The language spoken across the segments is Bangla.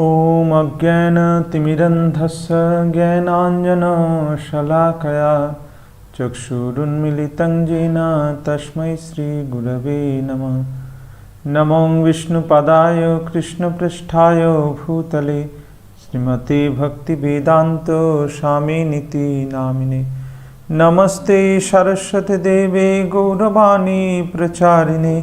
ॐ अज्ञानतिमिरन्धस्य ज्ञानाञ्जनशलाकया चक्षुरुन्मिलितं येन तस्मै श्रीगुरवे नमः। नमो विष्णुपदाय कृष्णपृष्ठाय भूतले श्रीमते भक्तिवेदान्त स्वामिनिति नामिने। नमस्ते सरस्वतीदेवे गौरवाणी प्रचारिणे।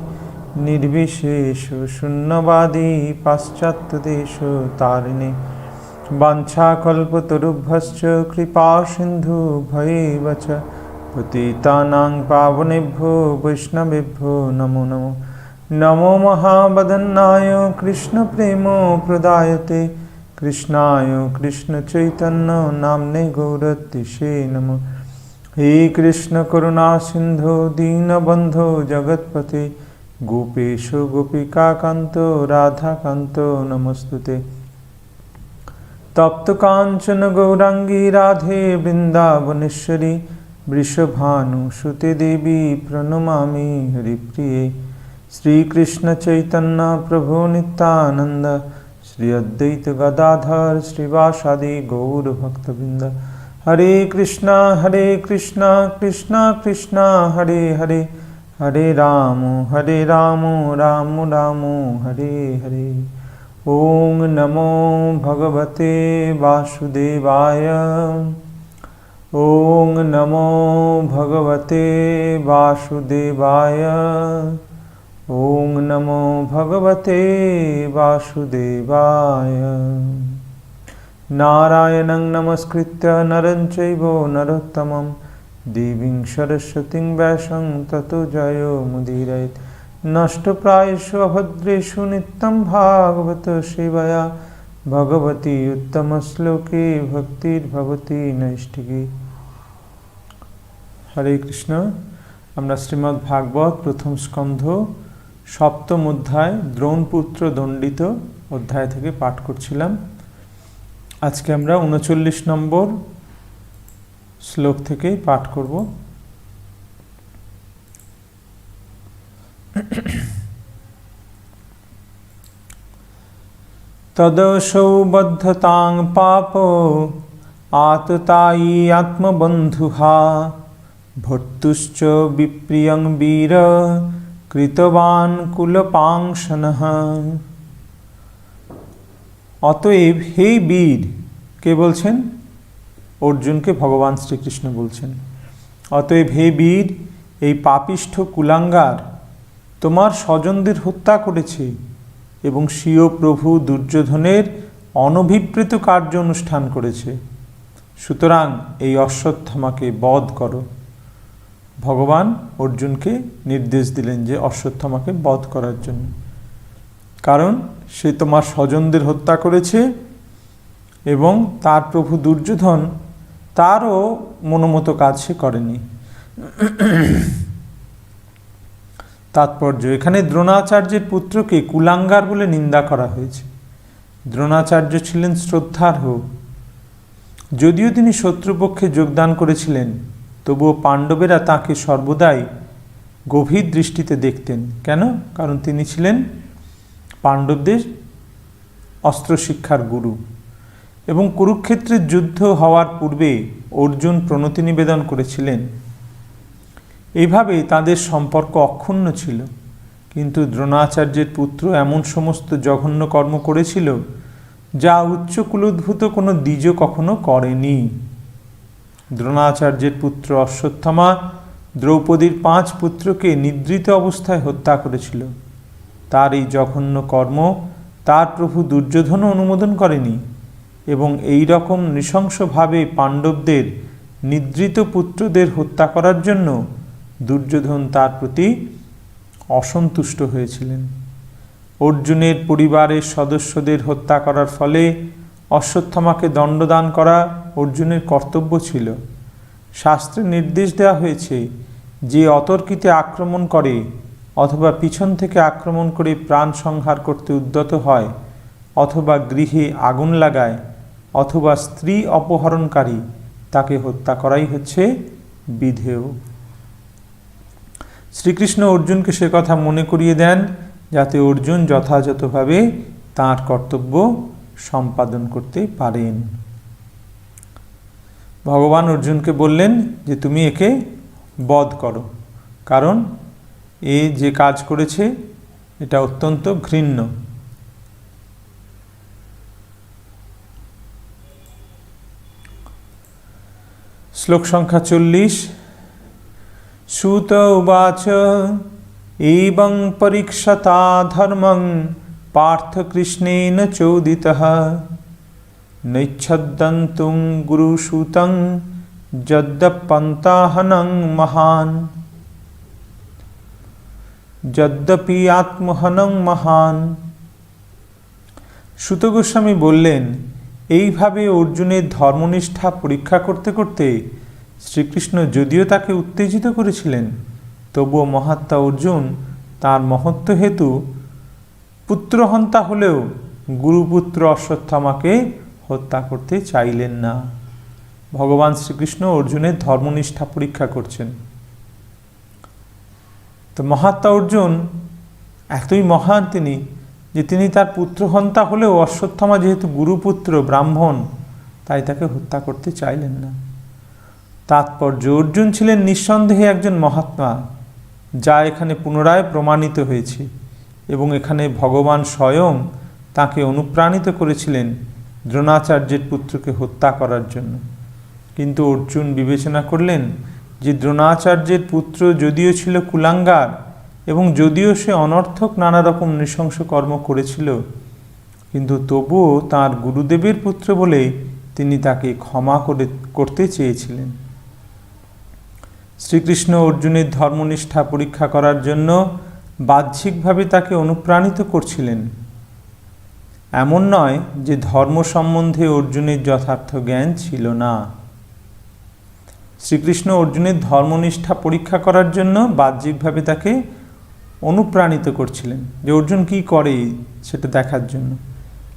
নির্বিশেষ শূন্যবাদী পাশ্চাত্য দেশ তারিণী। বাঞ্ছাকল্পতরুভ্যশ্চ কৃপা সিন্ধু ভয়ে বচ পতিতানাং পাবনেভ্যো বৈষ্ণবেভ্যো নমো নমো। নমো মহাবদন্নায় কৃষ্ণপ্রেম প্রদায়তে। কৃষ্ণায় কৃষ্ণচৈতন্য নাম্নে গৌরতিষে নম। হে কৃষ্ণকরুণা সিন্ধু দীনবন্ধো জগৎপতে গোপেশ গোপিকাকান্ত, রাধাকান্ত, নমস্তুতে। তপ্ত কাঞ্চন গৌরাঙ্গী রাধে বৃন্দাবনেশ্বরী, বৃষভানুসুতে দেবী প্রণমামি হরিপ্রিয়ে। শ্রীকৃষ্ণ চৈতন্য প্রভু নিত্যানন্দ, শ্রী অদ্বৈত গদাধর শ্রীবাসাদি গৌরভক্তবৃন্দ হরে কৃষ্ণ হরে কৃষ্ণ কৃষ্ণ কৃষ্ণ, হরে হরে। हरे राम हरे राम राम राम हरे हरे। ॐ नमो भगवते वासुदेवाय। ॐ नमो भगवते वासुदेवाय। ॐ नमो भगवते वासुदेवाय। नारायणं नमस्कृत्य नरं चैव नरोत्तमं দেবীং সরস্বতীং ব্যাসং তত জয় মুদিরায় নষ্টপ্রায়শ ভদ্রেষু নিত্যম ভাগবত সেবায়া। ভগবতী ভক্তির ভগতি নৈষ্ঠিক। হরে কৃষ্ণ, আমরা শ্রীমদ্ ভাগবত প্রথম স্কন্ধ, সপ্তম অধ্যায়, দ্রোণপুত্র দণ্ডিত অধ্যায় থেকে পাঠ করছিলাম। আজকে আমরা উনচল্লিশ নম্বর শ্লোক থেকে পাঠ করব। তদসৌ বদ্ধতাং পাপ আততায়ী আত্মবন্ধুহা ভর্তুশ্চ বিপ্রিয়ং বীর কৃতবান কুলপাংশনঃ। অতএব হে বীর, কে বলছেন? অর্জুনকে ভগবান শ্রীকৃষ্ণ বলছেন, অতএব হে বীর, এই পাপিষ্ঠ কুলাঙ্গার তোমার স্বজনদের হত্যা করেছে এবং স্বীয় প্রভু দুর্যোধনের অনভিপ্রেত কার্য অনুষ্ঠান করেছে। সুতরাং এই অশ্বত্থামাকে বধ করো। ভগবান অর্জুনকে নির্দেশ দিলেন যে অশ্বত্থামাকে বধ করার জন্য। কারণ সে তোমার স্বজনদের হত্যা করেছে এবং তার প্রভু দুর্যোধন তারও মনোমতো কাজ সে করেনি। তাৎপর্য, এখানে দ্রোণাচার্যের পুত্রকে কুলাঙ্গার বলে নিন্দা করা হয়েছে। দ্রোণাচার্য ছিলেন শ্রদ্ধার্হ যদিও তিনি শত্রুপক্ষে যোগদান করেছিলেন, তবুও পাণ্ডবেরা তাকে সর্বদাই গভীর দৃষ্টিতে দেখতেন। কেন? কারণ তিনি ছিলেন পাণ্ডবদের অস্ত্র শিক্ষার গুরু। এবং কুরুক্ষেত্রের যুদ্ধ হওয়ার পূর্বে অর্জুন প্রণতি নিবেদন করেছিলেন। এইভাবে তাদের সম্পর্ক অক্ষুণ্ণ ছিল, কিন্তু দ্রোণাচার্যের পুত্র এমন সমস্ত জঘন্য কর্ম করেছিল যা উচ্চ কুলোদ্ভূত কোনো দ্বিজ কখনো করেনি। দ্রোণাচার্যের পুত্র অশ্বত্থামা দ্রৌপদীর পাঁচ পুত্রকে নিদ্রিত অবস্থায় হত্যা করেছিল। তার এই জঘন্য কর্ম তার প্রভু দুর্যোধনও অনুমোদন করেনি। এবং এই রকম নৃশংসভাবে পাণ্ডবদের, নিদ্রিত পুত্রদের হত্যা করার জন্য দুর্যোধন তার প্রতি অসন্তুষ্ট হয়েছিলেন। অর্জুনের পরিবারের সদস্যদের হত্যা করার ফলে অশ্বত্থামাকে দণ্ডদান করা অর্জুনের কর্তব্য ছিল। শাস্ত্রে নির্দেশ দেওয়া হয়েছে যে অতর্কিতে আক্রমণ করে অথবা পিছন থেকে আক্রমণ করে প্রাণ সংহার করতে উদ্যত হয় অথবা গৃহে আগুন লাগায়, অথবা স্ত্রী অপহরণকারী, তাকে হত্যা করাই হচ্ছে বিধেয়। শ্রীকৃষ্ণ অর্জুনকে সে কথা মনে করিয়ে দেন, যাতে অর্জুন যথাযথভাবে তাঁর কর্তব্য সম্পাদন করতে পারেন। ভগবান অর্জুনকে বললেন যে, তুমি একে বধ করো, কারণ এ যে কাজ করেছে, এটা অত্যন্ত ঘৃণ্য। শ্লোক সংখ্যা চল্লিশ। সুত উবাচ এবং পরীক্ষতা ধর্মং পার্থকৃষ্ণেন চোদিত। নৈচ্ছদ্দন্তুং গুরুসূতং যদ্যপন্তাহনং মহান। যদ্যপি আত্মহনং মহান। সুত গোস্বামী বললেন এইভাবে অর্জুনের ধর্মনিষ্ঠা পরীক্ষা করতে করতে শ্রীকৃষ্ণ যদিও তাকে উত্তেজিত করেছিলেন, তবুও মহাত্মা অর্জুন তার মহত্ব হেতু পুত্রহন্তা হলেও গুরুপুত্র অশ্বত্থামাকে হত্যা করতে চাইলেন না। ভগবান শ্রীকৃষ্ণ অর্জুনের ধর্মনিষ্ঠা পরীক্ষা করছেন। তো মহাত্মা অর্জুন এতই মহান তিনি যে তিনি তার পুত্রহন্তা হলেও অশ্বত্থামা যেহেতু গুরুপুত্র, ব্রাহ্মণ, তাই তাকে হত্যা করতে চাইলেন না। তাৎপর্য অর্জুন ছিলেন নিঃসন্দেহে একজন মহাত্মা, যা এখানে পুনরায় প্রমাণিত হয়েছে এবং এখানে ভগবান স্বয়ং তাকে অনুপ্রাণিত করেছিলেন দ্রোণাচার্যের পুত্রকে হত্যা করার জন্য। কিন্তু অর্জুন বিবেচনা করলেন যে দ্রোণাচার্যের পুত্র যদিও ছিল কুলাঙ্গার এবং যদিও সে অনর্থক নানা রকম নৃশংস কর্ম করেছিল, কিন্তু তবুও তার গুরুদেবের পুত্র বলে তিনি তাকে ক্ষমা করে, করতে চেয়েছিলেন। শ্রীকৃষ্ণ অর্জুনের ধর্মনিষ্ঠা পরীক্ষা করার জন্য বাহ্যিকভাবে তাকে অনুপ্রাণিত করছিলেন। এমন নয় যে ধর্ম সম্বন্ধে অর্জুনের যথার্থ জ্ঞান ছিল না। শ্রীকৃষ্ণ অর্জুনের ধর্মনিষ্ঠা পরীক্ষা করার জন্য বাহ্যিকভাবে তাকে অনুপ্রাণিত করছিলেন যে অর্জুন কি করে সেটা দেখার জন্য।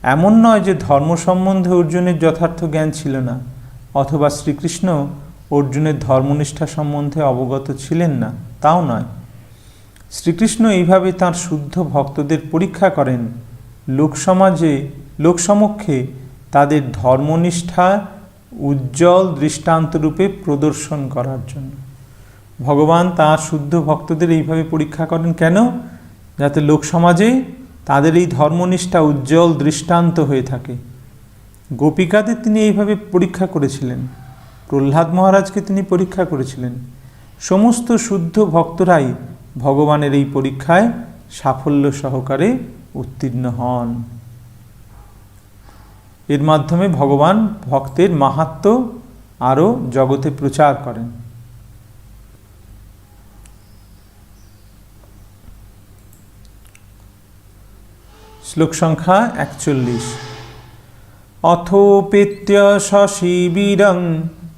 এমন নয় যে ধর্ম সম্বন্ধে অর্জুনের যথার্থ জ্ঞান ছিল না, অথবা শ্রীকৃষ্ণ অর্জুনের ধর্মনিষ্ঠা সম্বন্ধে অবগত ছিলেন না, তাও নয়। শ্রীকৃষ্ণ এইভাবে তার শুদ্ধ ভক্তদের পরীক্ষা করেন। লোকসমাজে, লোকসমক্ষে তাদের ধর্মনিষ্ঠা উজ্জ্বল দৃষ্টান্তরূপে প্রদর্শন করার জন্য। ভগবান তার শুদ্ধ ভক্তদের এইভাবে পরীক্ষা করেন কেন? যাতে লোকসমাজে তাদের এই ধর্মনিষ্ঠা উজ্জ্বল দৃষ্টান্ত হয়ে থাকে। গোপিকাদের তিনি এইভাবে পরীক্ষা করেছিলেন। প্রহ্লাদ মহারাজকে তিনি পরীক্ষা করেছিলেন। সমস্ত শুদ্ধ ভক্তরাই ভগবানের এই পরীক্ষায় সাফল্য সহকারে উত্তীর্ণ হন। এর মাধ্যমে ভগবান ভক্তের মাহাত্ম আরও জগতে প্রচার করেন। শ্লোক সংখ্যা একচল্লিশ। অথোপেত্য শশিবীরং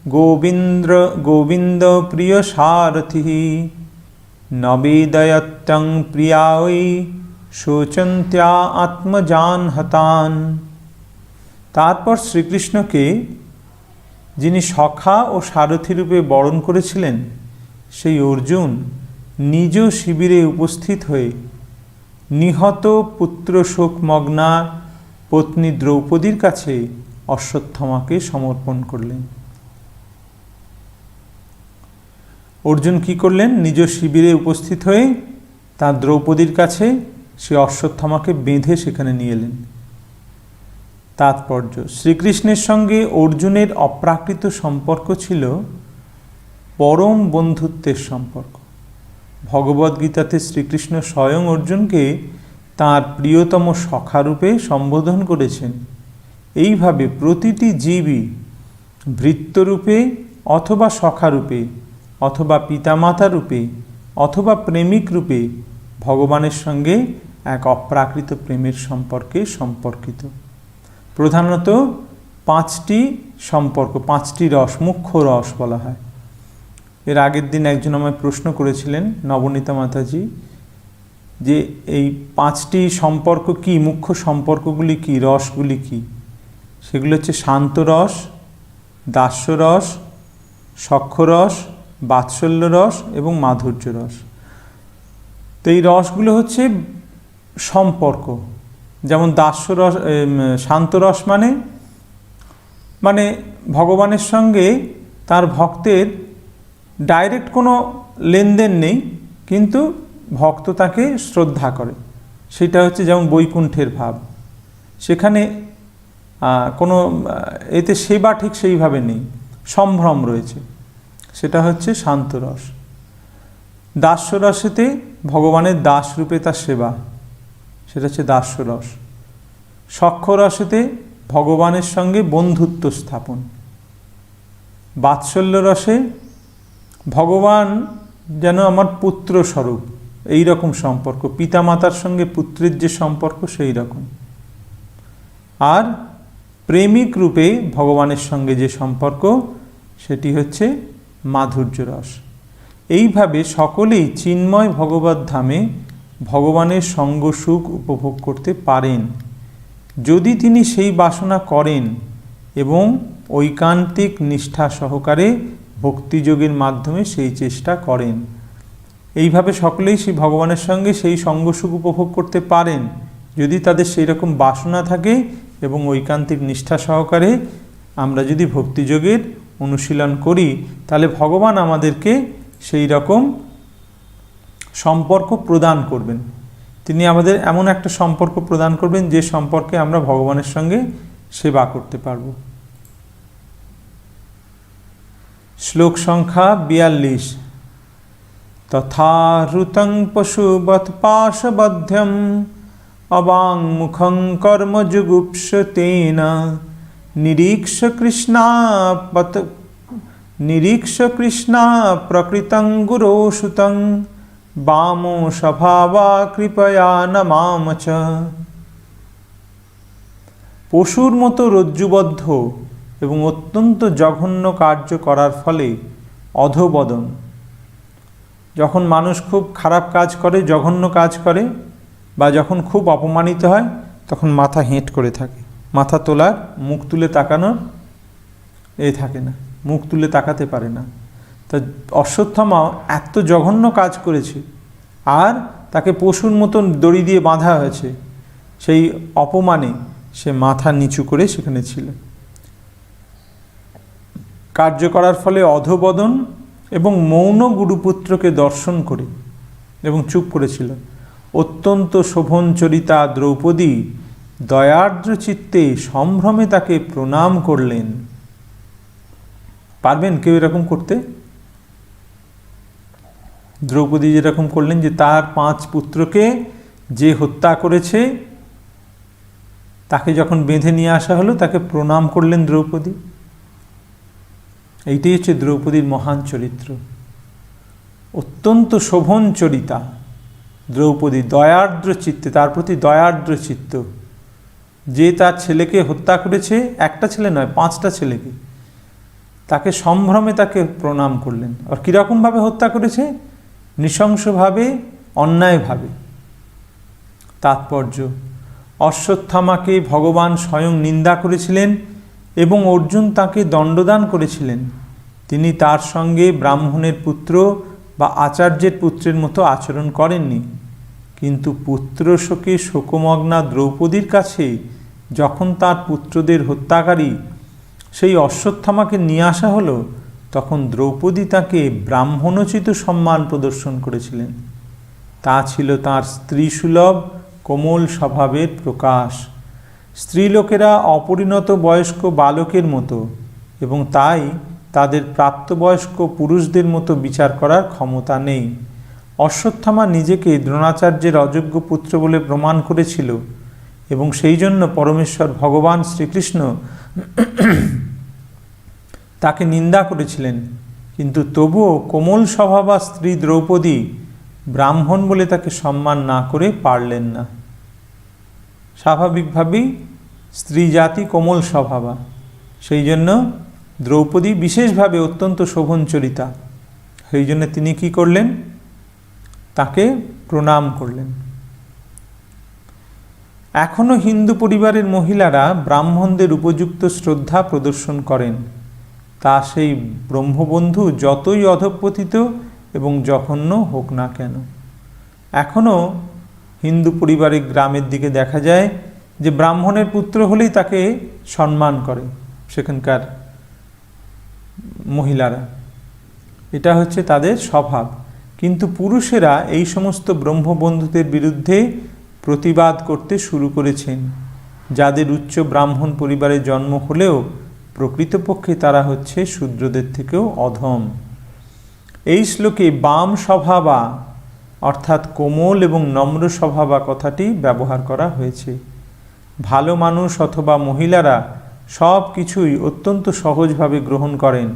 গোবিন্দ্র, গোবিন্দ প্রিয় সারথি, নবেদয়ত্যং প্রিয়াই শোচন্ত্য়া আত্মজান হতান তারপর শ্রীকৃষ্ণকে, যিনি সখা ও সারথী রূপে বরণ করেছিলেন, সেই অর্জুন নিজ শিবিরে উপস্থিত হয়ে নিহত পুত্র শোকমগ্না পত্নী দ্রৌপদীর কাছে অশ্বত্থমাকে সমর্পণ করলেন। অর্জুন কি করলেন? নিজ শিবিরে উপস্থিত হয়ে তার দ্রৌপদীর কাছে সে অশ্বত্থমাকে বেঁধে সেখানে নিয়ে এলেন। তাৎপর্য, শ্রীকৃষ্ণের সঙ্গে অর্জুনের অপ্রাকৃত সম্পর্ক ছিল পরম বন্ধুত্বের সম্পর্ক। ভগবদ্গীতাতে শ্রীকৃষ্ণ স্বয়ং অর্জুনকে তার প্রিয়তম সখারূপে সম্বোধন করেছেন। এইভাবে প্রতিটি জীবই ভৃত্যরূপে অথবা সখারূপে অথবা পিতামাতা রূপে অথবা প্রেমিক রূপে ভগবানের সঙ্গে এক অপ্রাকৃত প্রেমের সম্পর্কে সম্পর্কিত। প্রধানত পাঁচটি সম্পর্ক, পাঁচটি রস, মুখ্য রস বলা হয়। এর আগের দিন একজন আমায় প্রশ্ন করেছিলেন, নবনীতা মাতাজি, যে এই পাঁচটি সম্পর্ক কি? মুখ্য সম্পর্কগুলি কি? রসগুলি কি? সেগুলো হচ্ছে শান্ত রস দাস্যরস সক্ষরস বাৎসল্য রস এবং মাধুর্য রস। তো এই রসগুলো হচ্ছে সম্পর্ক। যেমন দাস্যরস শান্তরস মানে মানে ভগবানের সঙ্গে তার ভক্তের ডাইরেক্ট কোনো লেনদেন নেই, কিন্তু ভক্ত তাকে শ্রদ্ধা করে। সেটা হচ্ছে যেমন বৈকুণ্ঠের ভাব। সেখানে কোনো এতে সেবা ঠিক সেইভাবে নেই। সম্ভ্রম রয়েছে। সেটা হচ্ছে শান্তরস। দাস্যরসেতে ভগবানের দাস রূপে তার সেবা। সেটা হচ্ছে দাস্যরস। সক্ষরসেতে ভগবানের সঙ্গে বন্ধুত্ব স্থাপন। বাৎসল্য রসে ভগবান যেন আমার পুত্র স্বরূপ। এই রকম সম্পর্ক। পিতামাতার সঙ্গে পুত্রের যে সম্পর্ক, সেই রকম। আর প্রেমিক রূপে ভগবানের সঙ্গে যে সম্পর্ক, সেটি হচ্ছে মাধুর্য রস। এইভাবে সকলেই চিন্ময় ভগবত ধামে ভগবানের সঙ্গ সুখ উপভোগ করতে পারেন। যদি তিনি সেই বাসনা করেন এবং ঐকান্তিক নিষ্ঠা সহকারে ভক্তিযোগের মাধ্যমে সেই চেষ্টা করেন। এইভাবে সকলেই সেই ভগবানের সঙ্গে সেই সঙ্গ সুখ উপভোগ করতে পারেন। যদি তাদের সেই রকম বাসনা থাকে এবং ঐকান্তিক নিষ্ঠা সহকারে আমরা যদি ভক্তিযোগের অনুশীলন করি, তাহলে ভগবান আমাদেরকে সেই রকম সম্পর্ক প্রদান করবেন। তিনি আমাদের এমন একটা সম্পর্ক প্রদান করবেন যে সম্পর্কে আমরা ভগবানের সঙ্গে সেবা করতে পারব। শ্লোক সংখ্যা বিয়াল্লিশ। তথাহৃতং পশুবৎ পাশবধ্যম অবাংমুখং কর্মযুগুপ্সতেন নিরীক্ষ কৃষ্ণাপত নিরীক্ষ কৃষ্ণা প্রকৃতং গুরোসুতং, বামো স্বভাবা কৃপয়া নমাম পশুর মতো রজ্জুবদ্ধ এবং অত্যন্ত জঘন্য কার্য করার ফলে অধবদন যখন মানুষ খুব খারাপ কাজ করে, জঘন্য কাজ করে, বা যখন খুব অপমানিত হয়, তখন মাথা হেঁট করে থাকে। মাথা তোলার, মুখ তুলে তাকানোর এ থাকে না। মুখ তুলে তাকাতে পারে না। তা অশ্বত্থামাও এত জঘন্য কাজ করেছে, আর তাকে পশুর মতন দড়ি দিয়ে বাঁধা হয়েছে, সেই অপমানে সে মাথা নিচু করে সেখানে ছিল। কার্য করার ফলে অধবদন এবং মৌন গুরুপুত্রকে দর্শন করে এবং চুপ করেছিল। অত্যন্ত শোভনচরিতা দ্রৌপদী দয়ার্দ্র চিত্তে সম্ভ্রমে তাকে প্রণাম করলেন। পারবেন কেউ এরকম করতে? দ্রৌপদী যেরকম করলেন যে তার পাঁচ পুত্রকে যে হত্যা করেছে, তাকে যখন বেঁধে নিয়ে আসা হলো, তাকে প্রণাম করলেন দ্রৌপদী। এইটাই হচ্ছে দ্রৌপদীর মহান চরিত্র। অত্যন্ত শোভন চরিতা দ্রৌপদী, দয়ার্দ্র চিত্তে, তার প্রতি দয়ার্দ্র চিত্ত। যে তার ছেলেকে হত্যা করেছে, একটা ছেলে নয়, পাঁচটা ছেলেকে। তাকে সম্ভ্রমে তাকে প্রণাম করলেন। আর কীরকমভাবে হত্যা করেছে? নৃশংসভাবে, অন্যায়ভাবে। তাৎপর্য, অশ্বত্থামাকে ভগবান স্বয়ং নিন্দা করেছিলেন এবং অর্জুন তাকে দণ্ডদান করেছিলেন। তিনি তার সঙ্গে ব্রাহ্মণের পুত্র বা আচার্যের পুত্রের মতো আচরণ করেননি। কিন্তু পুত্র শোকে শোকমগ্না দ্রৌপদীর কাছে যখন তার পুত্রদের হত্যাকারী সেই অশ্বত্থামাকে নিয়ে আসা হলো, তখন দ্রৌপদী তাকে ব্রাহ্মণোচিত সম্মান প্রদর্শন করেছিলেন। তা ছিল তার স্ত্রীসুলভ কোমল স্বভাবের প্রকাশ। স্ত্রীলোকেরা অপরিণত বয়স্ক বালকের মতো এবং তাই তাদের প্রাপ্তবয়স্ক পুরুষদের মতো বিচার করার ক্ষমতা নেই। অশ্বত্থামা নিজেকে দ্রোণাচার্যের অযোগ্য পুত্র বলে প্রমাণ করেছিল এবং সেই জন্য পরমেশ্বর ভগবান শ্রীকৃষ্ণ তাকে নিন্দা করেছিলেন। কিন্তু তবুও কোমল স্বভাবা স্ত্রী দ্রৌপদী ব্রাহ্মণ বলে তাকে সম্মান না করে পারলেন না। স্বাভাবিকভাবেই স্ত্রী জাতি কোমল স্বভাবা। সেই জন্য দ্রৌপদী বিশেষভাবে অত্যন্ত শোভনচরিতা। সেই জন্য তিনি কি করলেন? তাকে প্রণাম করলেন। এখনও হিন্দু পরিবারের মহিলারা ব্রাহ্মণদের উপযুক্ত শ্রদ্ধা প্রদর্শন করেন। তা সেই ব্রহ্মবন্ধু যতই অধপতিত এবং জঘন্য হোক না কেন। এখনও হিন্দু পরিবারে গ্রামের দিকে দেখা যায় যে ব্রাহ্মণের পুত্র হলেই তাকে সম্মান করে সেখানকার মহিলারা। এটা হচ্ছে তাদের স্বভাব। কিন্তু পুরুষেরা এই সমস্ত ব্রহ্মবন্ধুদের বিরুদ্ধে প্রতিবাদ করতে শুরু করেছেন। যাদের উচ্চ ব্রাহ্মণ পরিবারে জন্ম হলেও প্রকৃতপক্ষে তারা হচ্ছে শূদ্রদের থেকেও অধম। এই শ্লোকে বাম স্বভাবা অর্থাৎ কোমল এবং নম্র স্বভাবা কথাটি ব্যবহার করা হয়েছে। ভালো মানুষ অথবা মহিলারা সব কিছুই অত্যন্ত সহজভাবে গ্রহণ করেন,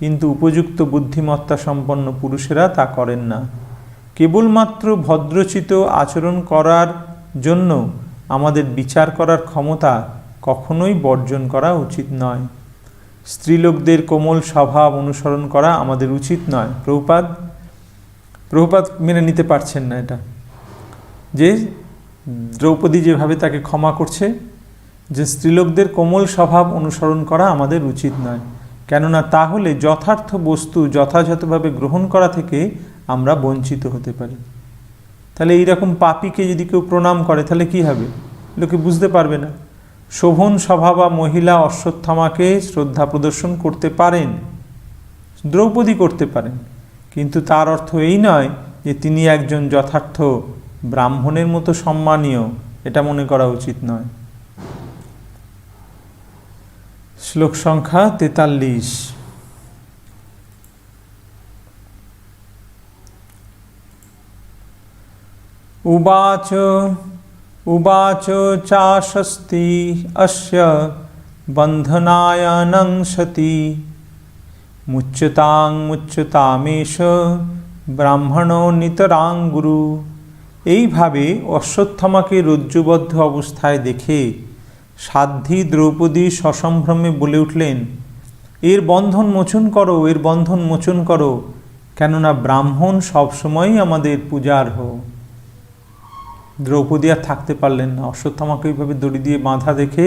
কিন্তু উপযুক্ত বুদ্ধিমত্তা সম্পন্ন পুরুষেরা তা করেন না। কেবলমাত্র ভদ্রচিত আচরণ করার জন্য আমাদের বিচার করার ক্ষমতা কখনোই বর্জন করা উচিত নয়। স্ত্রীলোকদের কোমল স্বভাব অনুসরণ করা আমাদের উচিত নয়। প্রভুপাদ প্রভুপাদ মেনে নিতে পারছেন না এটা। যে দ্রৌপদী যেভাবে তাকে ক্ষমা করছে, যে স্ত্রীলোকদের কোমল স্বভাব অনুসরণ করা আমাদের উচিত নয়। কেননা তাহলে যথার্থ বস্তু যথাযথভাবে গ্রহণ করা থেকে আমরা বঞ্চিত হতে পারি। তাহলে এইরকম পাপিকে যদি কেউ প্রণাম করে, তাহলে কি হবে? লোকে বুঝতে পারবে না। শোভন স্বভাবা মহিলা অশ্বত্থামাকে শ্রদ্ধা প্রদর্শন করতে পারেন, দ্রৌপদী করতে পারেন। কিন্তু তার অর্থ এই নয় যে তিনি একজন যথার্থ ব্রাহ্মণের মতো সম্মানীয়, এটা মনে করা উচিত নয়। শ্লোক সংখ্যা তেতাল্লিশ। উবাচ উবাচ চাশস্তি অস্য বন্ধনায়নং মুচ্যতাং মুচ্যতামেশ ব্রাহ্মণ নিতরাং গুরু এইভাবে অশ্বত্থামাকে রজ্জুবদ্ধ অবস্থায় দেখে সাধ্বী দ্রৌপদী সসম্ভ্রমে বলে উঠলেন, এর বন্ধন মোচন করো, এর বন্ধন মোচন করো, কেননা ব্রাহ্মণ সবসময়ই আমাদের পূজার্হ দ্রৌপদী আর থাকতে পারলেন না। অশ্বত্থামাকে ওইভাবে দড়ি দিয়ে বাঁধা দেখে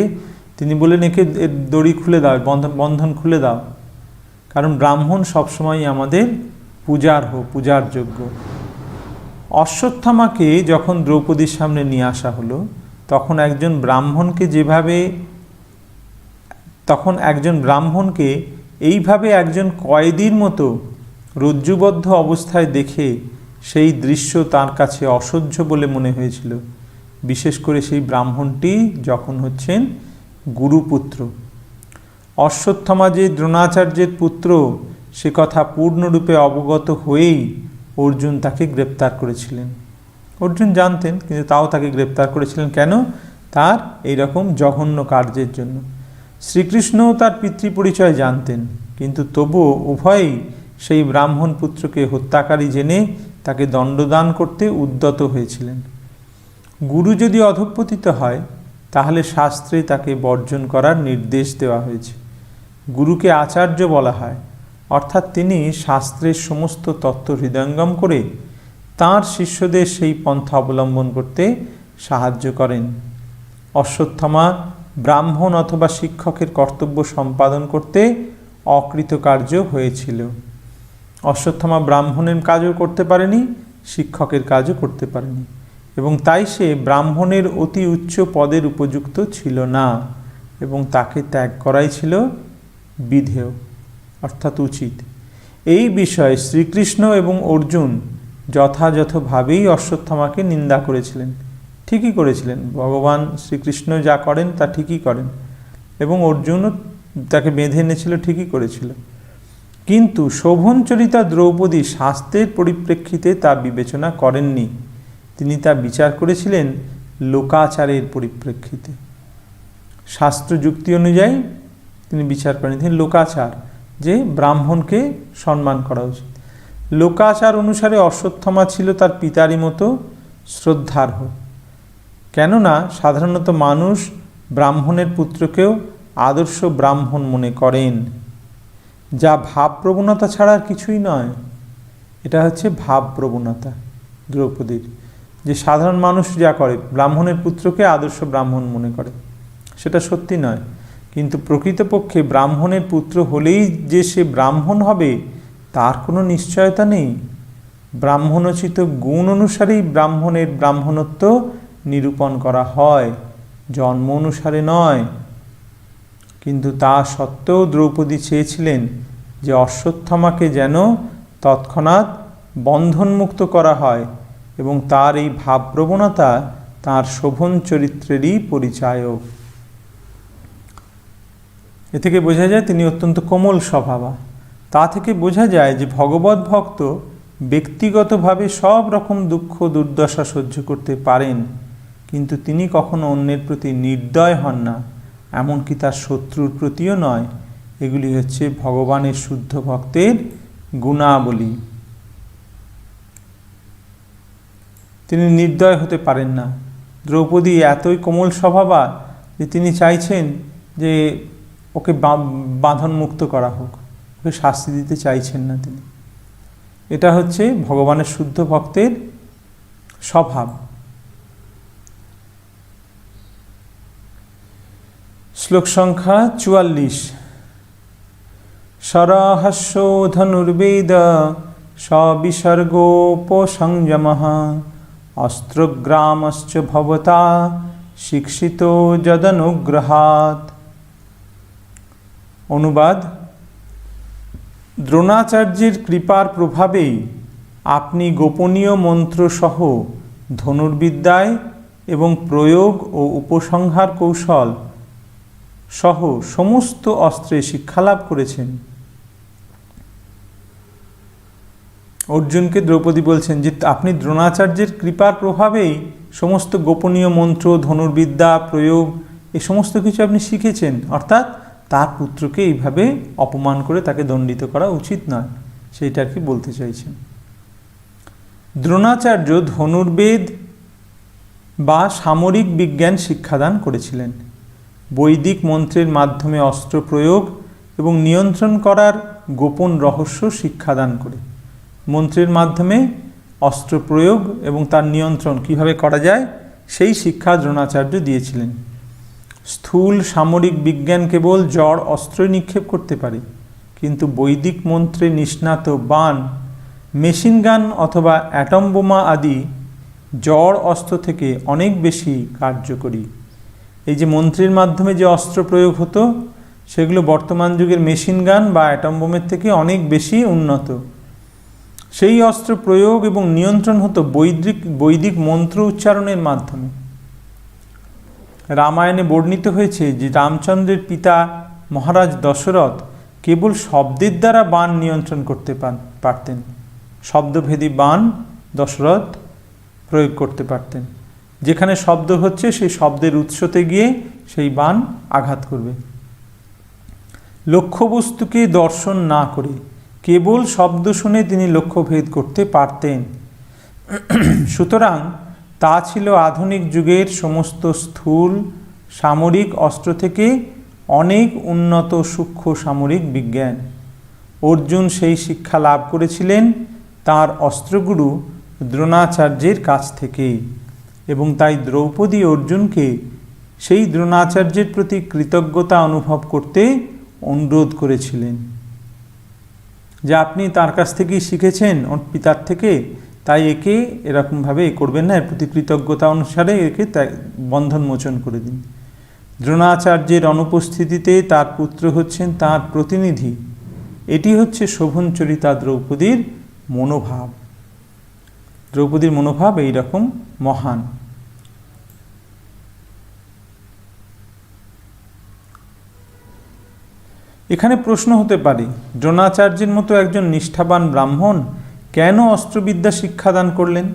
তিনি বললেন, একে দড়ি খুলে দাও, বন্ধন বন্ধন খুলে দাও। কারণ ব্রাহ্মণ সবসময় আমাদের পূজার হো পূজার যোগ্য। অশ্বত্থামাকে যখন দ্রৌপদীর সামনে নিয়ে আসা হলো, তখন একজন ব্রাহ্মণকে যেভাবে, তখন একজন ব্রাহ্মণকে এইভাবে একজন কয়েদির মতো রজ্জুবদ্ধ অবস্থায় দেখে সেই দৃশ্য তার কাছে অসহ্য বলে মনে হয়েছিল। বিশেষ করে সেই ব্রাহ্মণটি যখন হচ্ছেন গুরুপুত্র। অশ্বত্থমা যে দ্রোণাচার্যের পুত্র সে কথা পূর্ণরূপে অবগত হয়েই অর্জুন তাকে গ্রেপ্তার করেছিলেন। অর্জুন জানতেন, কিন্তু তাও তাকে গ্রেপ্তার করেছিলেন কেন? তার এই রকম জঘন্য কার্যের জন্য। শ্রীকৃষ্ণও তার পিতৃপরিচয় জানতেন, কিন্তু তবুও উভয়েই সেই ব্রাহ্মণ পুত্রকে হত্যাকারী জেনে তাকে দণ্ডদান করতে উদ্যত হয়েছিলেন। গুরু যদি অধঃপতিত হয়, তাহলে শাস্ত্রে তাকে বর্জন করার নির্দেশ দেওয়া হয়েছে। গুরুকে আচার্য বলা হয়। অর্থাৎ তিনি শাস্ত্রের সমস্ত তত্ত্ব হৃদয়ঙ্গম করে তাঁর শিষ্যদের সেই পন্থা অবলম্বন করতে সাহায্য করেন। অশ্বত্থমা ব্রাহ্মণ অথবা শিক্ষকের কর্তব্য সম্পাদন করতে অকৃতকার্য হয়েছিল। অশ্বত্থমা ব্রাহ্মণের কাজও করতে পারেনি, শিক্ষকের কাজও করতে পারেনি এবং তাই সে ব্রাহ্মণের অতি উচ্চ পদের উপযুক্ত ছিল না এবং তাকে ত্যাগ করাই ছিল বিধেয়, অর্থাৎ উচিত। এই বিষয়ে শ্রীকৃষ্ণ এবং অর্জুন যথাযথভাবেই অশ্বত্থামাকে নিন্দা করেছিলেন। ঠিকই করেছিলেন। ভগবান শ্রীকৃষ্ণ যা করেন তা ঠিকই করেন এবং অর্জুনও তাকে বেঁধে এনেছিল, ঠিকই করেছিল। কিন্তু শোভনচরিতা দ্রৌপদী শাস্ত্রের পরিপ্রেক্ষিতে তা বিবেচনা করেননি। তিনি তা বিচার করেছিলেন লোকাচারের পরিপ্রেক্ষিতে। শাস্ত্র যুক্তি অনুযায়ী তিনি বিচার করেন। তিনি লোকাচার, যে ব্রাহ্মণকে সম্মান করা উচিত। লোকাচার অনুসারে অশ্বত্থমা ছিল তার পিতারই মতো শ্রদ্ধার্হ। কেননা সাধারণত মানুষ ব্রাহ্মণের পুত্রকেও আদর্শ ব্রাহ্মণ মনে করেন। যা ভাবপ্রবণতা ছাড়া আর কিছুই নয়। এটা হচ্ছে ভাবপ্রবণতা, দ্রৌপদীর। যে সাধারণ মানুষ যা করে, ব্রাহ্মণের পুত্রকে আদর্শ ব্রাহ্মণ মনে করে। সেটা সত্যি নয়। কিন্তু প্রকৃতপক্ষে ব্রাহ্মণের পুত্র হলেই যে সে ব্রাহ্মণ হবে, তার কোনো নিশ্চয়তা নেই। ব্রাহ্মণোচিত গুণ অনুসারেই ব্রাহ্মণের ব্রাহ্মণত্ব নিরূপণ করা হয়, জন্ম অনুসারে নয়। কিন্তু তা সত্ত্বেও দ্রৌপদী চেয়েছিলেন যে অশ্বত্থামাকে যেন তৎক্ষণাৎ বন্ধনমুক্ত করা হয় এবং তার এই ভাবপ্রবণতা তার শোভন চরিত্রেরই পরিচায়ক। এ থেকে বোঝা যায় তিনি অত্যন্ত কোমল স্বভাবা। তা থেকে বোঝা যায় যে ভগবত ভক্ত ব্যক্তিগতভাবে সব রকম দুঃখ, দুর্দশা সহ্য করতে পারেন, কিন্তু তিনি কখনো অন্যের প্রতি নির্দয় হন না, এমনকি তার শত্রুর প্রতিও নয়। এগুলি হচ্ছে ভগবানের শুদ্ধ ভক্তের গুণাবলী। তিনি নির্দয় হতে পারেন না। দ্রৌপদী এতই কোমল স্বভাবা যে তিনি চাইছেন যে ওকে বাঁধন মুক্ত করা হোক। ওকে শাস্তি দিতে চাইছেন না তিনি। এটা হচ্ছে ভগবানের শুদ্ধ ভক্তের স্বভাব। শ্লোক সংখ্যা চুয়াল্লিশ। সরহস্য ধনুর্বেদ সবিসর্গোপসংযম অস্ত্রগ্রামশ্চ ভবতা শিক্ষিত যদনুগ্রহাত অনুবাদ, দ্রোণাচার্যের কৃপার প্রভাবেই আপনি গোপনীয় মন্ত্রসহ ধনুর্বিদ্যায় এবং প্রয়োগ ও উপসংহার কৌশল সহ সমস্ত অস্ত্রে শিক্ষালাভ করেছেন। অর্জুনকে দ্রৌপদী বলছেন যে, আপনি দ্রোণাচার্যের কৃপার প্রভাবেই সমস্ত গোপনীয় মন্ত্র, ধনুর্বিদ্যা, প্রয়োগ এই সমস্ত কিছু আপনি শিখেছেন। অর্থাৎ তার পুত্রকে এইভাবে অপমান করে তাকে দণ্ডিত করা উচিত নয়, সেইটা কি বলতে চাইছেন। দ্রোণাচার্য ধনুর্বেদ বা সামরিক বিজ্ঞান শিক্ষাদান করেছিলেন। বৈদিক মন্ত্রের মাধ্যমে অস্ত্র প্রয়োগ এবং নিয়ন্ত্রণ করার গোপন রহস্য শিক্ষাদান করে। মন্ত্রের মাধ্যমে অস্ত্র প্রয়োগ এবং তার নিয়ন্ত্রণ কীভাবে করা যায়, সেই শিক্ষা দ্রোণাচার্য দিয়েছিলেন। স্থূল সামরিক বিজ্ঞান কেবল জড় অস্ত্র নিক্ষেপ করতে পারে, কিন্তু বৈদিক মন্ত্রে নিষ্ণাত বান মেশিন গান অথবা অ্যাটম বোমা আদি জড় অস্ত্র থেকে অনেক বেশি কার্যকরী। এই যে মন্ত্রের মাধ্যমে যে অস্ত্র প্রয়োগ হতো, সেগুলো বর্তমান যুগের মেশিন গান বা অ্যাটম বোমের থেকে অনেক বেশি উন্নত। সেই অস্ত্র প্রয়োগ এবং নিয়ন্ত্রণ হতো বৈদিক বৈদিক মন্ত্র উচ্চারণের মাধ্যমে। রামায়ণে বর্ণিত হয়েছে যে রামচন্দ্রের পিতা মহারাজ দশরথ কেবল শব্দের দ্বারা বান নিয়ন্ত্রণ করতে পারতেন। শব্দভেদী বান দশরথ প্রয়োগ করতে পারতেন। যেখানে শব্দ হচ্ছে, সেই শব্দের উৎসতে গিয়ে সেই বান আঘাত করবে। লক্ষ্যবস্তুকে দর্শন না করে কেবল শব্দ শুনে তিনি লক্ষ্যভেদ করতে পারতেন। সুতরাং তা ছিল আধুনিক যুগের সমস্ত স্থূল সামরিক অস্ত্র থেকে অনেক উন্নত সূক্ষ্ম সামরিক বিজ্ঞান। অর্জুন সেই শিক্ষা লাভ করেছিলেন তার অস্ত্রগুরু দ্রোণাচার্যের কাছ থেকে এবং তাই দ্রৌপদী অর্জুনকে সেই দ্রোণাচার্যের প্রতি কৃতজ্ঞতা অনুভব করতে অনুরোধ করেছিলেন। যে আপনি তার কাছ থেকেই শিখেছেন ওর পিতার থেকে? তাই একে এরকমভাবে এ করবেন না, এর প্রতি কৃতজ্ঞতা অনুসারে একে বন্ধন মোচন করে দিন। দ্রোণাচার্যের অনুপস্থিতিতে তার পুত্র হচ্ছেন তার প্রতিনিধি। এটি হচ্ছে শোভনচরিতা দ্রৌপদীর মনোভাব। দ্রৌপদীর মনোভাব এই রকম মহান। এখানে প্রশ্ন হতে পারে, দ্রোণাচার্যের মতো একজন নিষ্ঠাবান ব্রাহ্মণ কেন অস্ত্রবিদ্যা শিক্ষাদান করলেন?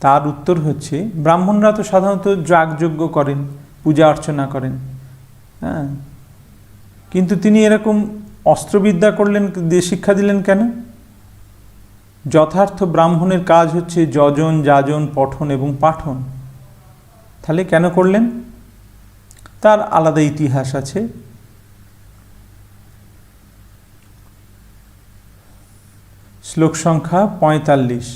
তার উত্তর হচ্ছে, ব্রাহ্মণরা তো সাধারণত যাগযজ্ঞ করেন, পূজা অর্চনা করেন। হ্যাঁ? কিন্তু তিনি এরকম অস্ত্রবিদ্যা করলেন, দিয়ে শিক্ষা দিলেন কেন? যথার্থ ব্রাহ্মণের কাজ হচ্ছে যজন, যাজন, পঠন এবং পাঠন। তাহলে কেন করলেন? তার আলাদা ইতিহাস আছে। শ্লোক সংখ্যা পঁয়তাল্লিশ।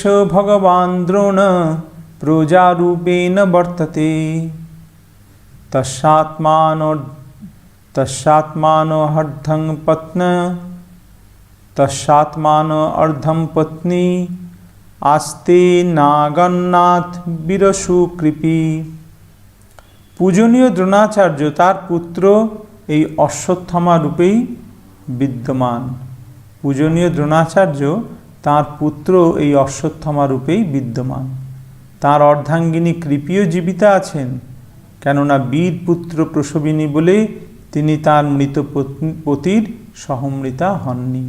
স ভগবান দ্রোণ প্রজারূপেণ বর্ততে। তস্যাত্মান তস্যাত্মান হর্ধং পত্ন তস্যাত্মান অর্ধম পত্নী, আস্তে নাগন্নাথ বীরসু কৃপি। পূজনীয় দ্রোণাচার্য তার পুত্র এই অশ্বত্থামা রূপেই বিদ্যমান। পূজনীয় দ্রোণাচার্য তার পুত্র এই অশ্বত্থামা রূপেই বিদ্যমান। তার অর্ধাঙ্গিনী কৃপিও জীবিতা আছেন, কেননা বীর পুত্র প্রসবিনী বলে তিনি তার মৃত পতির সহমৃতা হননি।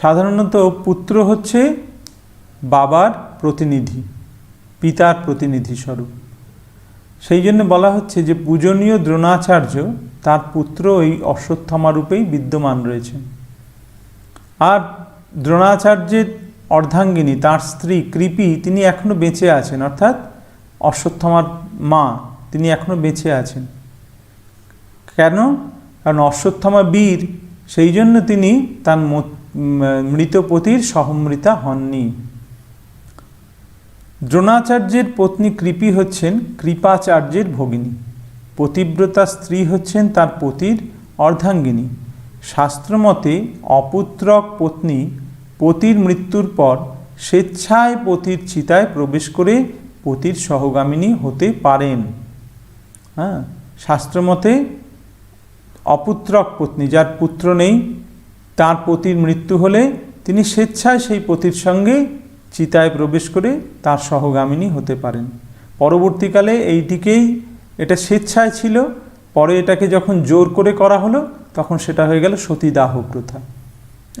সাধারণত পুত্র হচ্ছে বাবার প্রতিনিধি, পিতার প্রতিনিধি স্বরূপ। সেই জন্য বলা হচ্ছে যে পূজনীয় দ্রোণাচার্য তার পুত্র এই অশ্বত্থামা রূপেই বিদ্যমান রয়েছেন। আর দ্রোণাচার্যের অর্ধাঙ্গিনী, তার স্ত্রী কৃপি, তিনি এখনও বেঁচে আছেন, অর্থাৎ অশ্বত্থমার মা, তিনি এখনও বেঁচে আছেন। কেন? কারণ অশ্বত্থমা বীর, সেই জন্য তিনি তার মৃতপতির সহমৃতা হননি। দ্রোণাচার্যের পত্নী কৃপি হচ্ছেন কৃপাচার্যের ভগিনী। পতিব্রতা স্ত্রী হচ্ছেন তার পতির অর্ধাঙ্গিনী। শাস্ত্রমতে অপুত্রক পত্নী পতির মৃত্যুর পর স্বেচ্ছায় পতির চিতায় প্রবেশ করে পতির সহগামিনী হতে পারেন। হ্যাঁ শাস্ত্রমতে অপুত্রক পত্নী যার পুত্র নেই, তার পতির মৃত্যু হলে তিনি স্বেচ্ছায় সেই পতির সঙ্গে চিতায় প্রবেশ করে তার সহগামিনী হতে পারেন। পরবর্তীকালে এইটিকেই, এটা স্বেচ্ছায় ছিল, পরে এটাকে যখন জোর করে করা হলো তখন সেটা হয়ে গেল সতীদাহ প্রথা।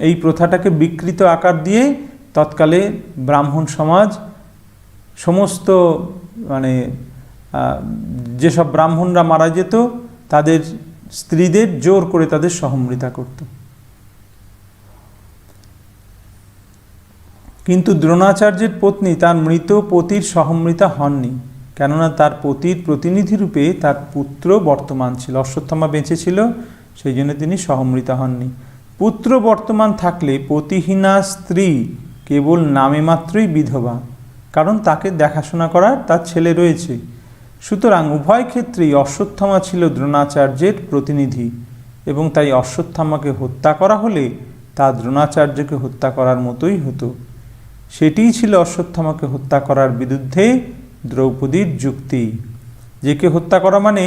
এই প্রথাটাকে বিকৃত আকার দিয়ে তৎকালে ব্রাহ্মণ সমাজ সমস্ত মানে যেসব ব্রাহ্মণরা মারা যেত, তাদের স্ত্রীদের জোর করে তাদের সহমৃতা করত। কিন্তু দ্রোণাচার্যের পত্নী তার মৃত পতির সহমৃতা হননি, কেননা তার পতির প্রতিনিধি রূপে তার পুত্র বর্তমান ছিল, অশ্বত্থমা বেঁচে ছিল সেই জন্য তিনি সহমৃতা হননি। পুত্র বর্তমান থাকলে পতিহীনা স্ত্রী কেবল নামে মাত্রই বিধবা, কারণ তাকে দেখাশোনা করার তার ছেলে রয়েছে। সুতরাং উভয় ক্ষেত্রেই অশ্বত্থামা ছিল দ্রোণাচার্যের প্রতিনিধি এবং তাই অশ্বত্থামাকে হত্যা করা হলে তা দ্রোণাচার্যকে হত্যা করার মতোই হতো। সেটিই ছিল অশ্বত্থামাকে হত্যা করার বিরুদ্ধে দ্রৌপদীর যুক্তি। যেকে হত্যা করা মানে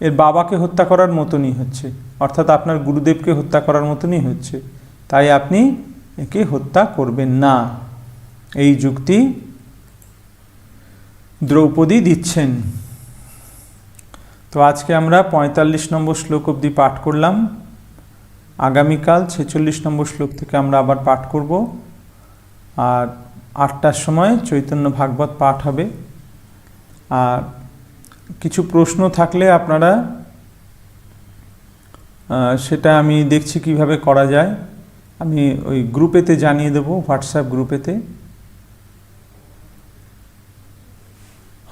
এর বাবাকে হত্যা করার মতনই হচ্ছে। অর্থাৎ আপনার গুরুদেবকে হত্যা করার মতনই হচ্ছে। তাই আপনি একে হত্যা করবেন না। এই যুক্তি দ্রৌপদী দিচ্ছেন। তো আজকে আমরা পঁয়তাল্লিশ নম্বর শ্লোক অবধি পাঠ করলাম। আগামীকাল ছেচল্লিশ নম্বর শ্লোক থেকে আমরা আবার পাঠ করব। আর আটটার সময় চৈতন্য ভাগবত পাঠ হবে। আর কিছু প্রশ্ন থাকলে আপনারা সেটা আমি দেখছি কীভাবে করা যায়। আমি ওই গ্রুপেতে জানিয়ে দেবো, হোয়াটসঅ্যাপ গ্রুপেতে।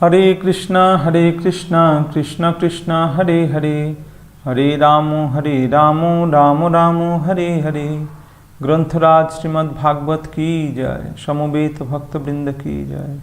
হরে কৃষ্ণ হরে কৃষ্ণ কৃষ্ণ কৃষ্ণ, হরে হরে। হরে রাম হরে রাম রাম রাম, হরে হরে। গ্রন্থরাজ শ্রীমদ্ ভাগবত কি জয়, সমবেত ভক্তবৃন্দ কি জয়।